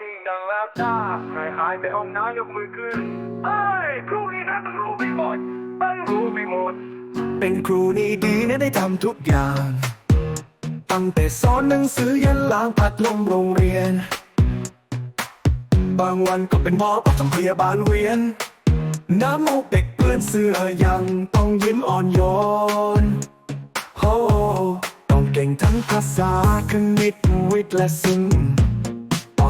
สิ่งดังแล้วจ้าใครหายไปห้องน้ำยกมือขึ้นเอ้ยครูนี่นะต้องรู้ไปหมดต้องรู้ไปหมด เป็นครูนี่ดีนะได้ทำทุกอย่าง ตั้งแต่สอนหนังสือยันล้างพัดลมโรงเรียน บางวันก็เป็นหมอประจำพยาบาลเวียน น้ำมูกเด็กเปื้อนเสื้อยังต้องยิ้มอ่อนโยนโอ้ต้องเก่งทั้งภาษาคณิตวิทย์และศิลป์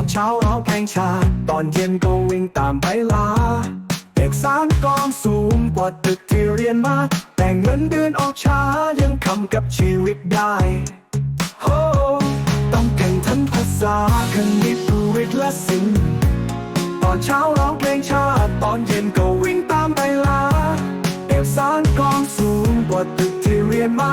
อนเช้าร้องเพลงชา ตอนเย็นก็วิ่งตามไปลา เอกสารกองสูงกว่าตึกที่เรียนมา แต่เงินเดือนออกช้ายังคำกับชีวิตได้โอ้ต้องเก่งทั้งภาษาคณิตวิทย์และศิลป์ตอนเช้าร้องเพลงชาติตอนเย็นก็วิ่งตามไปลา เอกสารกองสูงกว่าตึกที่เรียนมา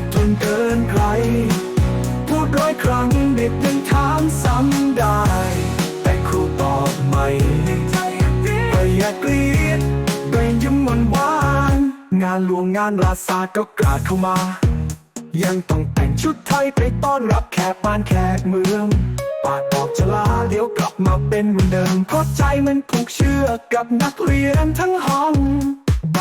ดทนเกินใคร พูดร้อยครั้งเด็กยังถามซ้ำได้ แต่ครูตอบไม่ก็อย่าเกลียดก็ยิ้มหวานหวาน งานหลวงงานราษาก็กราดเข้ามา ยังต้องแต่งชุดไทยไปต้อนรับแขกบ้านแขกเมืองปากบอกจะลาเดี๋ยวกลับมาเป็นเหมือนเดิมเพราะใจมันผูกเชื่อกับนักเรียนทั้งห้อง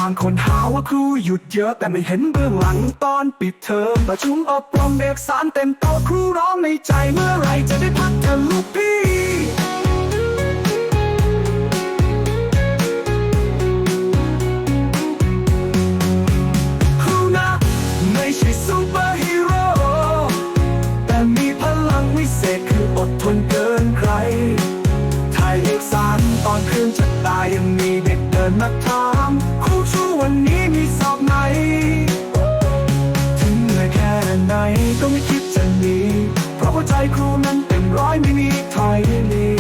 างคนหาว่าครูหยุดเยอะแต่ไม่เห็นเบื้องหลังตอนปิดเทอมประชุมอบรมเอกสารเต็มโต๊ะครูร้องในใจเมื่อไรจะได้พักเธอลูกพี่ครูนะไม่ใช่ซูเปอร์ฮีโร่แต่มีพลังวิเศษคืออดทนเกินใครถ่ายเอกสารตอนคืนจะตายยังมีเด็กเดินมาถาม วันนี้มีสอบไหน ถึงเหนื่อยแค่ไหนก็ไม่คิดจะหนีเพราะว่าใจครูนั้นเต็มร้อยไม่มีถอยหนี